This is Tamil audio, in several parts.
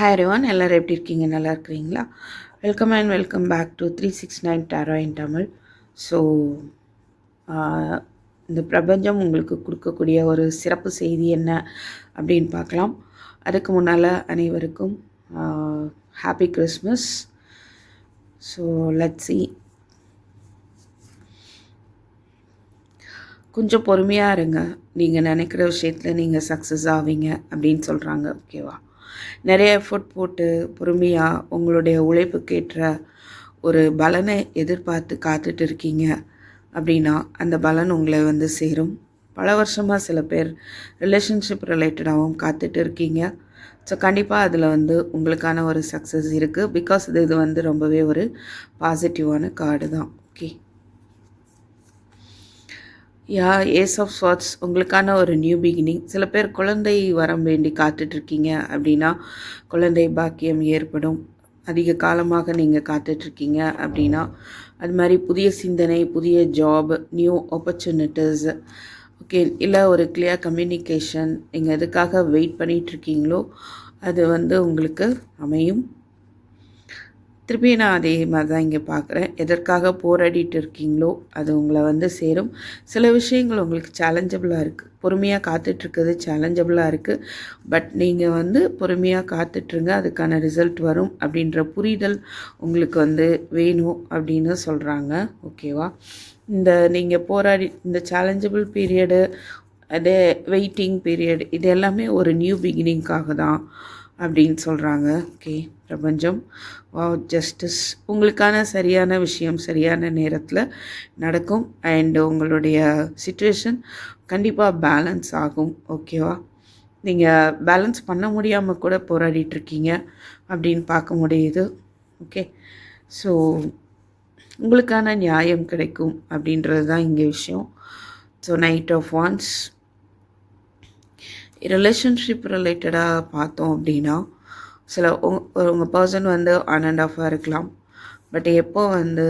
ஹாய் எரிவான் எல்லோரும் எப்படி இருக்கீங்க? நல்லா இருக்கிறீங்களா? Welcome and welcome back to three six nine tarot in Tamil so இந்த பிரபஞ்சம் உங்களுக்கு கொடுக்கக்கூடிய ஒரு சிறப்பு செய்தி என்ன அப்படின்னு பார்க்கலாம். அதுக்கு முன்னால் அனைவருக்கும் happy Christmas so let see கொஞ்சம் பொறுமையாக இருங்க. நீங்கள் நினைக்கிற விஷயத்தில் நீங்கள் சக்ஸஸ் ஆவீங்க அப்படின்னு சொல்கிறாங்க ஓகேவா நிறைய எஃபர்ட் போட்டு பொறுமையாக உங்களுடைய உழைப்புக்கேற்ற ஒரு பலனை எதிர்பார்த்து காத்துட்டு இருக்கீங்க அப்படின்னா அந்த பலன் உங்களை வந்து சேரும். பல வருஷமாக சில பேர் ரிலேஷன்ஷிப் ரிலேட்டடாகவும் காத்துட்டு இருக்கீங்க. ஸோ கண்டிப்பாக அதில் வந்து உங்களுக்கான ஒரு சக்ஸஸ் இருக்குது பிகாஸ் இது இது வந்து ரொம்பவே ஒரு பாசிட்டிவான கார்டு தான். Okay yeah ace of swords உங்களுக்கான ஒரு நியூ பிகினிங் சில பேர் குழந்தை வரம் வேண்டி காத்துட்ருக்கீங்க அப்படின்னா குழந்தை பாக்கியம் ஏற்படும். அதிக காலமாக நீங்கள் காத்துட்ருக்கீங்க அப்படின்னா அது மாதிரி புதிய சிந்தனை புதிய ஜாப் நியூ ஆப்பர்ச்சுனிட்டிஸ் ஓகே இல்லை ஒரு கிளியர் கம்யூனிகேஷன் நீங்கள் எதுக்காக வெயிட் பண்ணிகிட்ருக்கீங்களோ அது வந்து உங்களுக்கு அமையும். திருப்பி நான் அதே மாதிரி தான் இங்கே பார்க்குறேன் எதற்காக போராடிட்டு இருக்கீங்களோ அது உங்களை வந்து சேரும். சில விஷயங்கள் உங்களுக்கு சேலஞ்சபிளாக இருக்குது பொறுமையாக காத்துட்ருக்குது சேலஞ்சபிளாக இருக்குது பட் நீங்கள் வந்து பொறுமையாக காத்துட்ருங்க அதுக்கான ரிசல்ட் வரும் அப்படின்ற புரிதல் உங்களுக்கு வந்து வேணும் அப்படின்னு சொல்கிறாங்க ஓகேவா இந்த நீங்கள் போராடி இந்த சேலஞ்சபிள் பீரியடு அதே வெயிட்டிங் பீரியட் இது எல்லாமே ஒரு நியூ பிகினிங்காக தான் அப்படின்னு சொல்கிறாங்க ஓகே பிரபஞ்சம். வா ஜஸ்டிஸ் உங்களுக்கான சரியான விஷயம் சரியான நேரத்தில் நடக்கும். அண்டு உங்களுடைய சுச்சுவேஷன் கண்டிப்பாக பேலன்ஸ் ஆகும். ஓகேவா நீங்கள் பேலன்ஸ் பண்ண முடியாமல் கூட போராடிட்டுருக்கீங்க அப்படின்னு பார்க்க முடியுது. ஓகே ஸோ உங்களுக்கான நியாயம் கிடைக்கும் அப்படின்றது தான் இங்கே விஷயம். So knight of wands relationship ரிலேட்டடாக பார்த்தோம் அப்படின்னா சில உங்கள் பர்சன் வந்து ஆன் அண்ட் ஆஃபாக இருக்கலாம். பட் எப்போ வந்து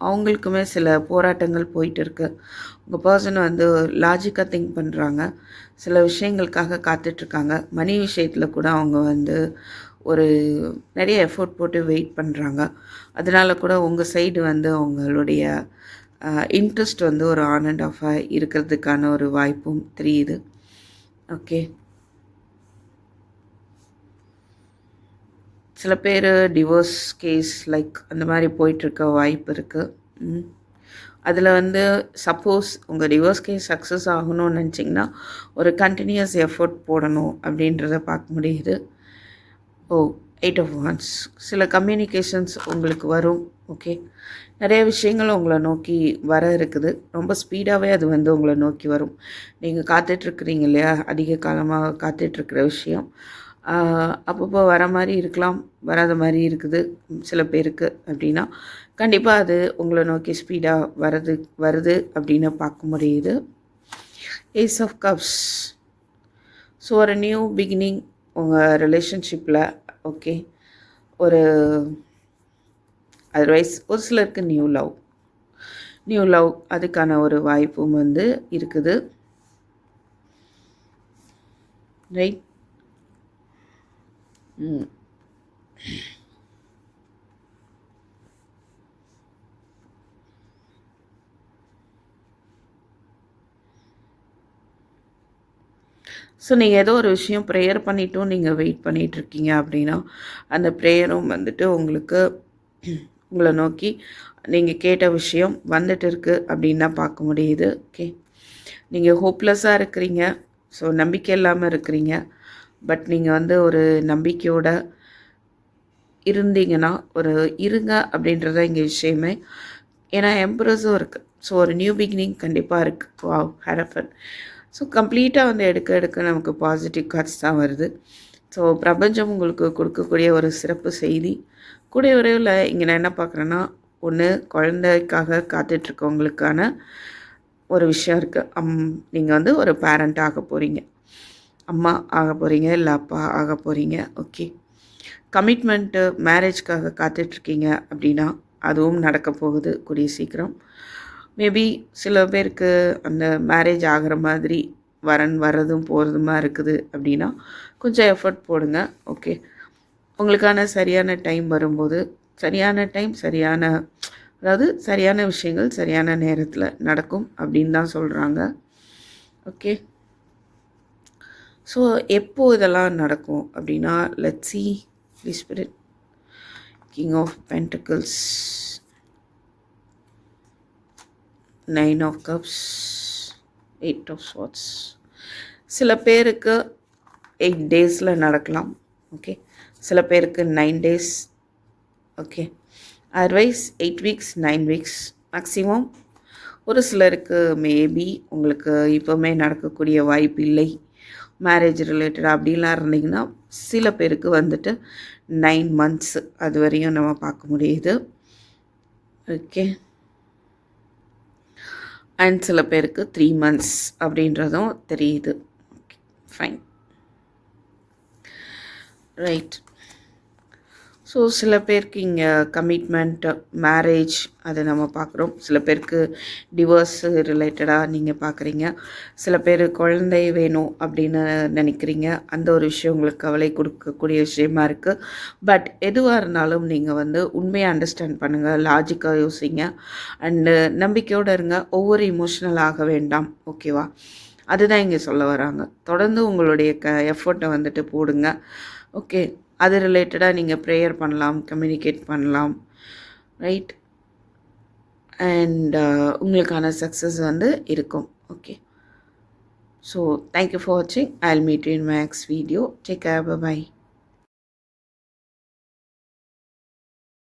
அவங்களுக்குமே சில போராட்டங்கள் போயிட்டு இருக்கு. உங்கள் பர்சன் வந்து லாஜிக்காக திங்க் பண்ணுறாங்க சில விஷயங்களுக்காக காத்துட்ருக்காங்க மணி விஷயத்தில் கூட அவங்க வந்து ஒரு நிறைய எஃபோர்ட் போட்டு வெயிட் பண்ணுறாங்க அதனால கூட உங்கள் சைடு வந்து அவங்களுடைய இன்ட்ரெஸ்ட் வந்து ஒரு ஆன் அண்ட் ஆஃபாக இருக்கிறதுக்கான ஒரு வாய்ப்பும் தெரியுது. ஓகே. சில பேர் டிவோர்ஸ் கேஸ் லைக் அந்த மாதிரி போயிட்டுருக்க வாய்ப்பு இருக்குது அதில் வந்து சப்போஸ் உங்கள் டிவோர்ஸ் கேஸ் சக்ஸஸ் ஆகணும்னு நினச்சிங்கன்னா ஒரு கண்டினியூஸ் எஃபர்ட் போடணும் அப்படின்றத பார்க்க முடியுது. ஓ எயிட் ஆஃப் ஒன்ஸ் சில கம்யூனிகேஷன்ஸ் உங்களுக்கு வரும் ஓகே நிறைய விஷயங்கள் உங்களை நோக்கி வர இருக்குது. ரொம்ப ஸ்பீடாகவே அது வந்து உங்களை நோக்கி வரும். நீங்கள் காத்துட்ருக்குறீங்க இல்லையா? அதிக காலமாக காத்துட்ருக்கிற விஷயம். அப்பப்போ வர மாதிரி இருக்கலாம் வராத மாதிரி இருக்குது சில பேருக்கு அப்படின்னா. கண்டிப்பாக அது உங்களை நோக்கி ஸ்பீடாக வரது வருது அப்படின்னு பார்க்க முடியுது. ஏஸ் ஆஃப் கப்ஸ் ஸோ ஒரு நியூ பிகினிங் உங்கள் ரிலேஷன்ஷிப்பில் ஓகே. ஒரு அதர்வைஸ் ஒரு சிலருக்கு நியூ லவ் நியூ லவ் அதுக்கான ஒரு வாய்ப்பும் வந்து இருக்குது. ரைட் ம். ஸோ நீங்கள் ஏதோ ஒரு விஷயம் ப்ரேயர் பண்ணிட்டும் நீங்கள் வெயிட் பண்ணிகிட்ருக்கீங்க அப்படின்னா அந்த ப்ரேயரும் வந்துட்டு உங்களுக்கு உங்களை நோக்கி நீங்கள் கேட்ட விஷயம் வந்துட்டு இருக்குது அப்படின்னு தான் பார்க்க முடியுது. ஓகே நீங்கள் ஹோப்லெஸ்ஸாக இருக்கிறீங்க. ஸோ நம்பிக்கை இல்லாமல் இருக்கிறீங்க. பட் நீங்கள் வந்து ஒரு நம்பிக்கையோட இருந்தீங்கன்னா ஒரு இருங்க அப்படின்றத இங்கே விஷயமே. ஏன்னா எம்ப்ரஸும் இருக்குது ஸோ ஒரு நியூ பிகினிங் கண்டிப்பாக இருக்குது வாவ் ஹேரஃபன் ஸோ கம்ப்ளீட்டாக வந்து எடுக்க எடுக்க நமக்கு பாசிட்டிவ் கார்ட்ஸ் தான் வருது. ஸோ பிரபஞ்சம் உங்களுக்கு கொடுக்கக்கூடிய ஒரு சிறப்பு செய்தி. கூடிய விரைவில் இங்கே நான் என்ன பார்க்குறேன்னா ஒன்று குழந்தைக்காக காத்துட்ருக்கவங்களுக்கான ஒரு விஷயம் இருக்குது அம் நீங்கள் வந்து ஒரு பேரண்ட் ஆக போகிறீங்க அம்மா ஆக போகிறீங்க இல்லை அப்பா ஆக போகிறீங்க ஓகே கமிட்மெண்ட்டு மேரேஜ்க்காக காத்துட்ருக்கீங்க அப்படின்னா அதுவும் நடக்க போகுது கூடிய சீக்கிரம். மேபி சில பேருக்கு அந்த மேரேஜ் ஆகிற மாதிரி வரன் வர்றதும் போகிறதுமா இருக்குது அப்படின்னா கொஞ்சம் எஃபர்ட் போடுங்க. ஓகே உங்களுக்கான சரியான டைம் வரும்போது சரியான டைம் சரியான அதாவது சரியான விஷயங்கள் சரியான நேரத்தில் நடக்கும் அப்படின்னு தான் சொல்கிறாங்க ஓகே ஸோ எப்போது இதெல்லாம் நடக்கும் அப்படின்னா let see spirit king of pentacles nine of cups eight of swords சில பேருக்கு எயிட் டேஸில் நடக்கலாம் ஓகே சில பேருக்கு nine days okay otherwise eight weeks nine weeks maximum ஒரு சிலருக்கு மேபி உங்களுக்கு இப்போவுமே நடக்கக்கூடிய வாய்ப்பு இல்லை. மேரேஜ் ரிலேட்டட் அப்படிலாம் இருந்தீங்கன்னா சில பேருக்கு வந்துட்டு நைன் மந்த்ஸ் அது வரையும் நம்ம பார்க்க முடியுது. ஓகே அண்ட் சில பேருக்கு த்ரீ மந்த்ஸ் அப்படின்றதும் தெரியுது. ஓகே ஃபைன் ரைட் ஸோ சில பேருக்கு இங்கே கமிட்மெண்ட் மேரேஜ் அதை நம்ம பார்க்குறோம். சில பேருக்கு டிவோர்ஸ் ரிலேட்டடாக நீங்கள் பார்க்குறீங்க. சில பேர் குழந்தை வேணும் அப்படின்னு நினைக்கிறீங்க. அந்த ஒரு விஷயம் உங்களுக்கு கவலை கொடுக்கக்கூடிய விஷயமா இருக்குது பட் எதுவாக இருந்தாலும் நீங்கள் வந்து உண்மையை அண்டர்ஸ்டாண்ட் பண்ணுங்கள் லாஜிக்காக யோசிங்க. அண்டு நம்பிக்கையோடு இருங்க. ஒவ்வொரு இமோஷனல் ஆக வேண்டாம். ஓகேவா அதுதான் இங்கே சொல்ல வராங்க. தொடர்ந்து உங்களுடைய க எஃபர்ட்டை வந்துட்டு போடுங்க. ஓகே அது ரிலேட்டடாக நீங்கள் ப்ரேயர் பண்ணலாம் கம்யூனிகேட் பண்ணலாம் ரைட் அண்ட் உங்களுக்கான சக்ஸஸ் வந்து இருக்கும். ஓகே ஸோ தேங்க்யூ ஃபார் வாட்சிங் I meet in next video take care bye